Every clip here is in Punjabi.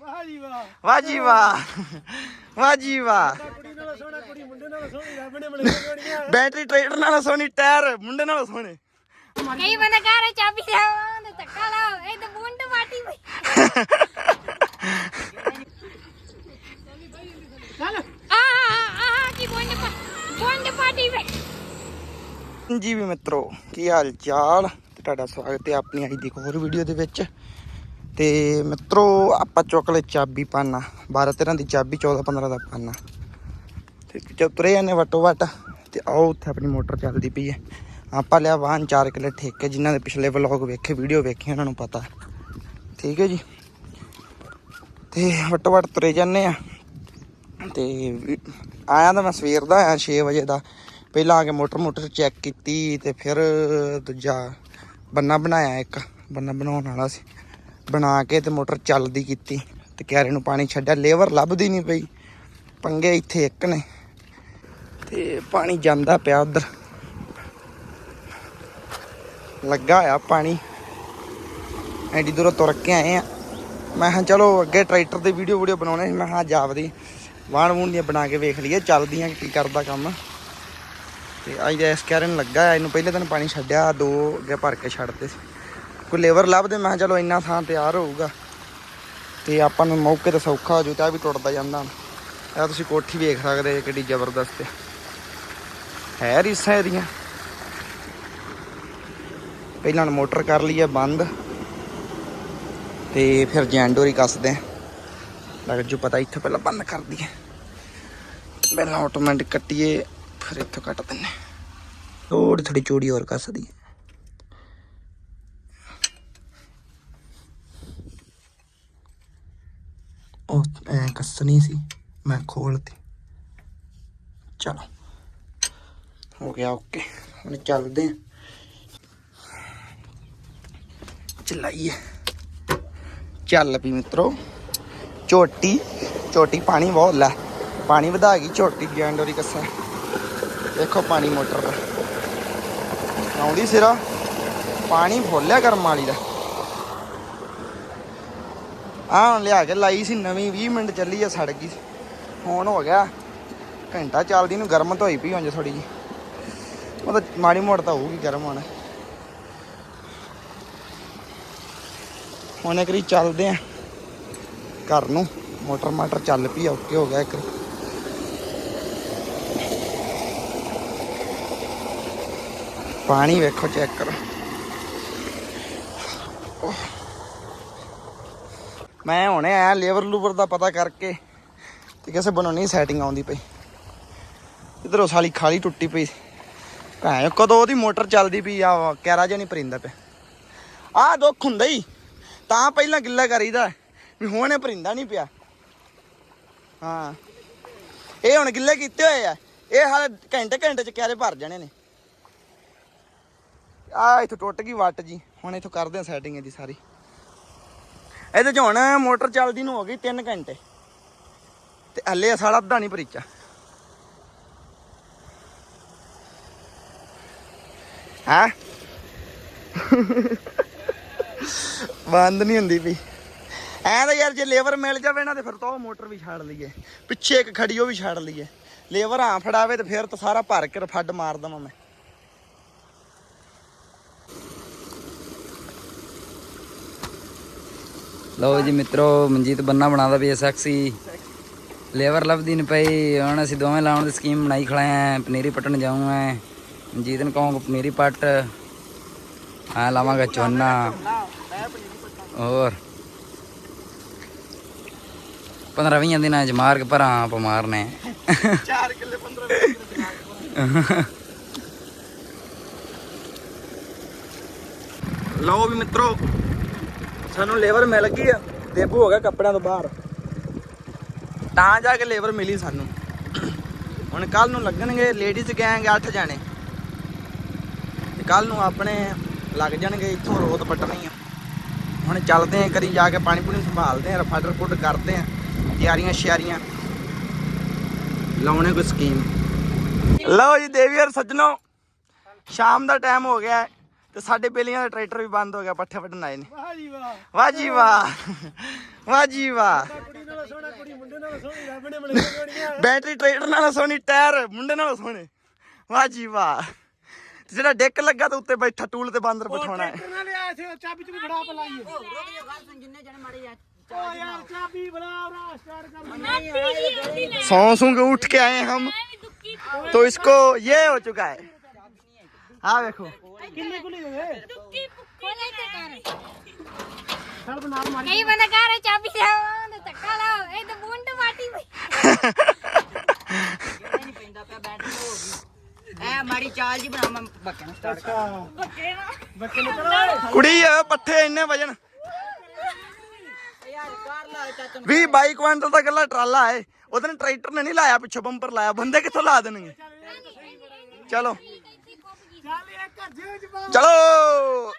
ਵਾਹ ਜੀ ਵਾਹ। ਵਾਹ ਜੀ ਵਾਹ। ਵਾਹ ਜੀ ਵਾਹ। ਕੁੜੀ ਨਾਲ ਸੋਹਣਾ ਕੁੜੀ ਮੁੰਡੇ ਨਾਲ ਸੋਹਣੀ ਰੱਬ ਨੇ ਬਣੇ ਜੋੜੀਆਂ ਬੈਟਰੀ ਟਰੈਕਟਰ ਨਾਲ ਸੋਹਣੀ ਟਾਇਰ ਮੁੰਡੇ ਨਾਲ ਸੋਹਣੇ। ਕਈ ਬੰਦੇ ਘਰ ਚਾਬੀ ਲਾਓ ਤੇ ਧੱਕਾ ਲਾਓ ਇਹ ਤਾਂ ਬੁੰਡ ਮਾਟੀ ਪਈ ਚੱਲ। ਆ ਆ ਆ ਕੀ ਬੁੰਡ ਪਾ ਬੁੰਡ ਪਾਟੀ ਪਈ ਜੀ ਵੀ ਮਿੱਤਰੋ ਕੀ ਹਾਲ ਚਾਲ ਤੇ ਤੁਹਾਡਾ ਸਵਾਗਤ ਹੈ ਆਪਣੀ ਅੱਜ ਦੀ ਇੱਕ ਹੋਰ ਵੀਡੀਓ ਦੇ ਵਿੱਚ। ਤੇ ਮਿੱਤਰੋ, ਆਪਾਂ ਚੁੱਕ ਲੈ ਚਾਬੀ ਪਾਨਾ। 12 13 ਦੀ ਚਾਬੀ 14 15 ਦਾ ਪਾਨਾ। ਤੇ ਜਦ ਤੁਰੇ ਜਾਂਦੇ ਵਟੋ ਵਟ। ਤੇ ਆਓ, ਉੱਥੇ ਆਪਣੀ ਮੋਟਰ ਚੱਲਦੀ ਪਈ ਹੈ। ਆਪਾਂ ਲਿਆ ਵਾਹਨ 4 ਕਿਲੇ ਠੇਕੇ, ਜਿਨ੍ਹਾਂ ਦੇ ਪਿਛਲੇ ਵਲੌਗ ਵੇਖੇ ਵੀਡੀਓ ਵੇਖੀ, ਉਹਨਾਂ ਨੂੰ ਪਤਾ। ਠੀਕ ਹੈ ਜੀ? ਤੇ ਵਟੋ ਵਟ ਤੁਰੇ ਜਾਂਦੇ ਆ ਤੇ ਆਇਆ ਤਾਂ ਮੈਂ ਸਵੇਰ ਦਾ ਆਇਆ 6 ਵਜੇ ਦਾ। ਪਹਿਲਾਂ ਆ ਕੇ ਮੋਟਰ ਮੋਟਰ ਚੈੱਕ ਕੀਤੀ, ਤੇ ਫਿਰ ਦੂਜਾ ਬੰਨਾ ਬਣਾਇਆ ਇੱਕ। ਬੰਨਾ ਬਣਾਉਣ ਵਾਲਾ ਸੀ। ਬਣਾ ਕੇ ਤੇ ਮੋਟਰ ਚੱਲਦੀ ਕੀਤੀ। ਤੇ ਕਿਆਰੇ ਨੂੰ ਪਾਣੀ ਛੱਡਿਆ। ਲੇਵਰ ਲੱਭਦੀ ਨਹੀਂ ਪਈ। ਪੰਗੇ ਇੱਥੇ ਇੱਕ ਨੇ। ਤੇ ਪਾਣੀ ਜਾਂਦਾ ਪਿਆ ਉਧਰ। ਲੱਗਾ ਆ ਪਾਣੀ। ਐਡੀ ਦੂਰੋਂ ਤੁਰ ਕੇ ਆਏ ਆ। ਮੈਂ ਹਾਂ ਚਲੋ ਅੱਗੇ ਟਰੈਕਟਰ ਦੀ ਵੀਡੀਓ ਵੀਡੀਓ ਬਣਾਉਣੇ ਸੀ। ਮੈਂ ਕਿਹਾ ਜਾਵਦੀ ਵਾਣ ਵੂਣ ਦੀਆਂ ਬਣਾ ਕੇ ਵੇਖ ਲਈਏ। ਚੱਲਦੀਆਂ ਕੀ ਕਰਦਾ ਕੰਮ। ਤੇ ਅੱਜ ਇਸ ਕਾਰਨ ਲੱਗਾ ਆ, ਇਹਨੂੰ ਪਹਿਲੇ ਦਿਨ ਪਾਣੀ ਛੱਡਿਆ। ਦੋ ਅੱਗੇ ਭਰ ਕੇ ਛੱਡਦੇ ਸੀ। ਕੋਈ ਲੇਬਰ ਲੱਭਦੇ, ਮੈਂ ਕਿਹਾ ਚਲੋ ਇੰਨਾ ਥਾਂ ਤਿਆਰ ਹੋਊਗਾ। ਤੇ ਆਪਾਂ ਨੂੰ ਮੌਕੇ ਤੇ ਸੌਖਾ ਹੋ ਜੂ ਤਾਂ ਇਹ ਵੀ ਟੁੱਟਦਾ ਜਾਂਦਾ। ਇਹ ਤੁਸੀਂ ਕੋਠੀ ਵੇਖ ਸਕਦੇ ਕਿੱਡੀ ਜ਼ਬਰਦਸਤ ਹੈ। ਰੀਸਾਂ ਇਹਦੀਆਂ। ਪਹਿਲਾਂ ਮੋਟਰ ਕਰ ਲਈ ਹੈ ਬੰਦ। ਤੇ ਫਿਰ ਜੈਂਡੋਰੀ ਕੱਸਦੇ ਆ ਲੱਗ ਜੂ ਪਤਾ ਇੱਥੇ ਪਹਿਲਾਂ ਬੰਦ ਕਰ ਦਈਏ। ਪਹਿਲਾਂ ਆਟੋਮੈਟਿਕ ਕੱਟੀਏ, ਫਿਰ ਇੱਥੋਂ ਕੱਟ ਦਿੰਨੇ ਥੋੜੀ ਥੋੜੀ ਚੂੜੀ ਹੋਰ ਕੱਸ ਦਈਏ ਉਹ ਐ ਕੱਸਣੀ ਸੀ, ਮੈਂ ਖੋਲਤੀ ਚਲੋ, ਹੋ ਗਿਆ ਓਕੇ ਹੁਣ ਚੱਲਦੇ ਆ ਚਲਾਈਏ। ਚੱਲ ਪਈ ਮਿੱਤਰੋ, ਝੋਟੀ ਝੋਟੀ ਪਾਣੀ ਬਹੁਤ ਲੈ। ਪਾਣੀ ਵਧਾ ਗਈ, ਝੋਟੀ ਗੈਂਡੋਰੀ ਕੱਸਾ ਦੇਖੋ ਪਾਣੀ ਮੋਟਰ ਦਾ। ਆਉਂਦੀ ਸਿਰਾ, ਪਾਣੀ ਫੁੱਲਿਆ ਕਰਮ ਵਾਲੀ ਦਾ। ਆਹ ਲਿਆ ਕੇ ਲਾਈ ਸੀ, ਨਵੀਂ 20 ਮਿੰਟ ਚੱਲੀ ਆ, ਸੜ ਗਈ ਹੁਣ ਹੋ ਗਿਆ। ਘੰਟਾ ਚੱਲਦੀ ਨੂੰ ਗਰਮ ਧੋਈ ਪਈ ਹੁਣ ਥੋੜੀ ਜੀ ਉਹ ਮਾੜੀ ਮੋੜ ਤਾਂ ਹੋਊਗੀ ਗਰਮ ਹੁਣ। ਹੁਣ ਇੱਕ ਰੀ ਚੱਲਦੇ ਆ। ਘਰ ਨੂੰ। ਮੋਟਰ ਮਾਟਰ ਚੱਲ ਪਈ ਓਕੇ ਹੋ ਗਿਆ ਇੱਕ। ਪਾਣੀ ਵੇਖੋ ਚੈੱਕ ਕਰੋ। ਮੈਂ ਹੁਣੇ ਆਇਆ ਲੇਬਰ ਲੂਬਰ ਦਾ ਪਤਾ ਕਰਕੇ ਤੇ ਕਿਸੇ ਬਣਾਉਣੀ ਸੈਟਿੰਗ ਆਉਂਦੀ ਪਈ। ਇਧਰੋਂ ਸਾਲੀ ਖਾਲੀ ਟੁੱਟੀ ਪਈ। ਭੈਣ ਕਦੋਂ ਉਹਦੀ ਮੋਟਰ ਚੱਲਦੀ ਪਈ ਆ ਕੈਰਾ ਜਿਹਾ ਨਹੀਂ ਪਰਿੰਦਾ ਪਿਆ। ਆਹ ਦੁੱਖ ਹੁੰਦਾ ਹੀ ਤਾਂ ਪਹਿਲਾਂ ਗਿੱਲਾ ਕਰੀਦਾ ਵੀ ਹੁਣ ਇਹ ਪਰਿੰਦਾ ਨਹੀਂ ਪਿਆ। ਹਾਂ। ਇਹ ਹੁਣ ਗਿੱਲੇ ਕੀਤੇ ਹੋਏ ਆ। ਇਹ ਹਾਲੇ ਘੰਟੇ ਘੰਟੇ ਚ ਕਿਆਰੇ ਭਰ ਜਾਣੇ ਨੇ। ਆ ਇਥੋਂ ਟੁੱਟ ਗਈ ਵੱਟ ਜੀ। ਹੁਣ ਇੱਥੋਂ ਕਰਦੇ ਆ ਸੈਟਿੰਗ ਇਹਦੀ ਸਾਰੀ। ਇਹਦੇ ਚ ਹੁਣ ਮੋਟਰ ਚੱਲਦੀ ਨੂੰ ਹੋ ਗਈ 3 ਘੰਟੇ। ਤੇ ਹੱਲੇ ਸਾਲਾ ਅੱਧਾ ਨਹੀਂ ਭਰੀਚਾ। ਹਾਂ? ਬੰਦ ਨਹੀਂ ਹੁੰਦੀ ਵੀ ਐਂ ਤਾਂ ਯਾਰ ਜੇ ਲੇਬਰ ਮਿਲ ਜਾਵੇ ਨਾ ਤੇ ਫਿਰ ਤਾਂ ਉਹ ਮੋਟਰ ਵੀ ਛੱਡ ਲਈਏ। ਪਿੱਛੇ ਇੱਕ ਖੜੀ ਉਹ ਵੀ ਛੱਡ ਲਈਏ। ਲੇਬਰ ਆ ਫੜਾਵੇ ਤੇ ਫਿਰ ਤਾਂ ਸਾਰਾ ਭਰ ਕੇ ਫੱਡ ਮਾਰ ਦਵਾਂ ਮੈਂ। ਲਓ ਜੀ ਮਿੱਤਰੋ, ਮਨਜੀਤ ਬੰਨਾ ਬਣਾਦਾ ਵੀ ਸੈਕਸੀ ਲੇਬਰ ਲੱਭਦੀ ਨਹੀਂ ਪਈ। ਹੁਣ ਅਸੀਂ ਦੋਵੇਂ ਲਾਉਣ ਦੀ ਸਕੀਮ ਬਣਾਈ ਖੜਾਏ ਆਂ, ਪਨੀਰੀ ਪੱਟਣ ਜਾਊਂ ਮੈਂ ਮਨਜੀਤ ਨੂੰ ਕਹਾਂਗਾ ਪਨੀਰੀ ਪੱਟ। ਹਾਂ ਲਾਵਾਂਗਾ ਚੋਨਾ ਹੋਰ? 15 20 ਦਿਨਾਂ ਚ ਮਾਰ ਕੇ ਭਰਾਂ ਆਪ ਮਾਰਨੇ। 4 ਕਿੱਲੇ 15 ਲਓ ਵੀ ਮਿੱਤਰੋ ਸਾਨੂੰ ਲੇਬਰ ਮਿਲ ਗਈ ਆ ਦੇਬੂ ਹੋ ਗਿਆ ਕੱਪੜਿਆਂ ਤੋਂ ਬਾਹਰ। ਤਾਂ ਜਾ ਕੇ ਲੇਬਰ ਮਿਲੀ ਸਾਨੂੰ। ਹੁਣ ਕੱਲ ਨੂੰ ਲੱਗਣਗੇ ਲੇਡੀਜ਼ ਗੈਂਗ 8 ਜਾਣੇ। ਤੇ ਕੱਲ ਨੂੰ ਆਪਣੇ ਲੱਗ ਜਾਣਗੇ, ਇੱਥੋਂ ਰੋਤ ਪੱਟਣੀ ਆ। ਹੁਣ ਚੱਲਦੇ ਆਂ, ਕਰੀ ਜਾ ਕੇ ਪਾਣੀ ਪੂਣੀ ਸੰਭਾਲਦੇ ਆਂ ਰਫਾਡਰ ਫੁੱਡ ਕਰਦੇ ਆਂ, ਤਿਆਰੀਆਂ ਸ਼ਿਆਰੀਆਂ। ਲਾਉਣੇ ਕੋਈ ਸਕੀਮ। ਲਓ ਜੀ, ਦੇਵੀ ਦੇਵੀਰ ਸੱਜਣੋ, ਸ਼ਾਮ ਦਾ ਟਾਈਮ ਹੋ ਗਿਆ। ਹੈ ਤੇ ਸਾਡੇ ਬੇਲੀਆਂ ਦਾ ਟਰੈਕਟਰ ਵੀ ਬੰਦ ਹੋ ਗਿਆ ਪੱਠੇ ਵੱਢਣ ਆਏ ਨੇ ਵਾਹ ਜੀ ਵਾਹ ਵਾਹ ਜੀ ਵਾਹ ਵਾਹ ਜੀ ਵਾਹ ਕੁੜੀ ਨਾਲ ਸੋਹਣਾ ਕੁੜੀ ਮੁੰਡੇ ਨਾਲ ਸੋਹਣੀ ਰੱਬ ਨੇ ਮਿਲ ਕੇ ਜੋੜੀਆਂ ਬੈਟਰੀ ਟਰੈਕਟਰ ਨਾਲ ਸੋਹਣੀ ਟਾਇਰ ਮੁੰਡੇ ਨਾਲ ਸੋਹਣੇ ਵਾਹ ਜੀ ਵਾਹ ਤੇ ਜਿਹੜਾ ਡੈਕ ਲੱਗਾ ਤੇ ਉੱਤੇ ਬੈਠਾ ਟੂਲ ਤੇ ਬਾਂਦਰ ਬਿਠਾਉਣਾ ਹੈ ਟਰੈਕਟਰ ਨਾਲ ਆਇਆ ਸੀ ਚਾਬੀ ਚ ਵੀ ਬੜਾ ਪਲਾਈਏ ਓ ਯਾਰ ਚਾਬੀ ਬੜਾ ਰਾ ਸਟਾਰਟ ਕਰ सौ सू के उठ के आए हम तो इसको ये हो चुका है ਆ ਵੇਖੋ। ਕਿੰਨੀ ਗੁਲੀ ਹੋਵੇ? ਟੁੱਕੀ ਪੁੱਕੀ ਤੇ ਕਰ। ਸਰ ਬਣਾ ਮਾਰੀ ਨਹੀਂ ਬਣਾ ਕਰ ਚਾਬੀ ਦੇ ਉਹ ਧੱਕਾ ਲਾਓ। ਇਹ ਤਾਂ ਬੁੰਡ ਮਾਟੀ ਵਿੱਚ ਕੁੜੀ ਆ ਪੱਠੇ ਇੰਨੇ ਵਜਨ ਵੀ ਬਾਈ ਕੁਇੰਟਲ ਦਾ ਗੱਲਾ ਟਰਾਲਾ ਹੈ। ਉਹਦੇ ਨੇ ਟਰੈਕਟਰ ਨੇ ਨਹੀਂ ਲਾਇਆ ਪਿੱਛੋਂ ਬੰਪਰ ਲਾਇਆ। ਬੰਦੇ ਕਿੱਥੋਂ ਲਾ ਦੇਣਗੇ? ਚਲੋ। ਚੱਲ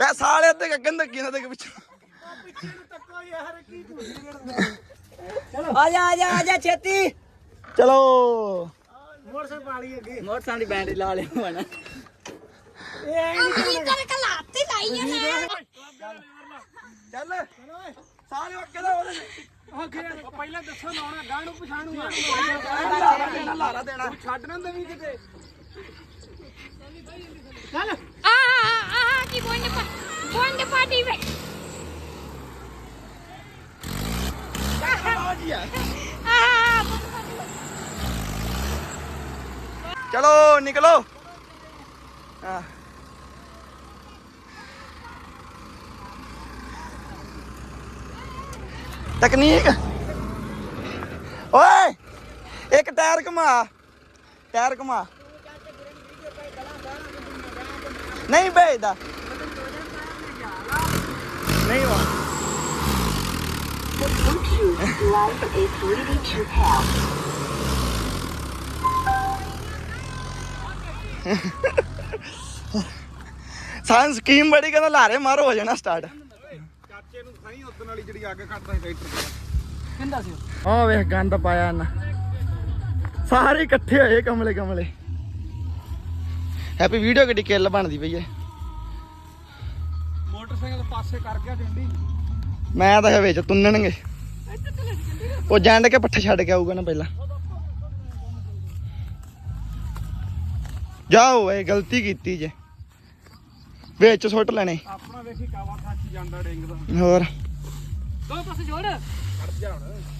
ਲੈ ਸਾਲੇ ਤੇ ਗੱਗਨ ਦੇ ਕਿਨਾਂ ਦੇ ਪਿੱਛੇ ਪਿੱਛੇ ਨੂੰ ਝੂਠੀ ਕਰਦਾ ਆ ਜਾ ਆ ਜਾ ਆ ਜਾ ਛੇਤੀ। ਚਲੋ। ਮੋਟਰਸਾਈਕਲ ਪਾਲੀ ਅੱਗੇ। ਮੋਟਰਸਾਈਕਲ ਦੀ ਬੈਟਰੀ ਲਾ ਲਿਆ ਹੁਣ। ਇਹ ਐ ਨਹੀਂ ਕੀ ਕਰ ਕਲਾਤੀ ਲਾਈ ਆ ਚੱਲ। ਸਾਲੇ ਅੱਗੇ ਦਾ ਉਹਦੇ ਅੱਗੇ ਪਹਿਲਾਂ ਦੱਸੋ ਲਾਉਣਾ ਗਾਂ ਨੂੰ ਪਛਾਣੂ ਲਾਰਾ ਦੇਣਾ ਲਾਰਾ ਦੇਣਾ ਛੱਡ ਨਾ ਦੇਵੀਂ ਕਿਤੇ। ਚੱਲ। ਆ ਆ ਕੀ ਬੁੰਡ ਪਾ ਬੁੰਡ ਵੇ ਚਲੋ ਨਿਕਲੋ। ਹਾਂ ਤਕਨੀਕ। ਓਏ, ਇੱਕ ਟਾਇਰ ਘੁਮਾ ਟਾਇਰ ਘੁਮਾ। ਨਹੀਂ ਭੇਜਦਾ। ਨਹੀਂ ਵਾ। ਸਾਂ ਸਕੀਮ ਬੜੀ ਕਹਿੰਦਾ ਲਾਰੇ ਮਾਰੋ, ਹੋ ਜਾਣਾ ਸਟਾਰਟ ਅੱਗ ਟਰੈਕਟਰ ਸੀ ਆ ਵੇਖ ਗੰਦ ਪਾਇਆ ਨਾ ਸਾਰੇ ਇਕੱਠੇ ਹੋਏ ਕਮਲੇ ਕਮਲੇ। ਹੈਪੀ ਵੀਡੀਓ ਕਿੱਡੀ ਕਿੱਲ ਬਣਦੀ ਪਈ ਐ ਮੋਟਰਸਾਈਕਲ ਪਾਸੇ ਕਰ ਗਿਆ ਡੰਡੀ ਮੈਂ ਤਾਂ ਵਿੱਚ ਤੁੰਨਣਗੇ। ਉਹ ਜੰਡ ਕੇ ਪੱਠੇ ਛੱਡ ਕੇ ਆਊਗਾ ਨਾ ਪਹਿਲਾਂ। ਜਾਓ ਇਹ ਗਲਤੀ ਕੀਤੀ ਜੇ। ਵਿੱਚ ਸੁੱਟ ਲੈਣੇ। ਆਪਣਾ ਵੇਖੀ ਕਾਵਾ ਖਾਚੀ ਜਾਂਦਾ ਡਿੰਗ ਦਾ। ਹੋਰ। ਦੋ ਪਾਸੇ ਜੋੜ ਖੜ ਜਾ ਹੁਣ।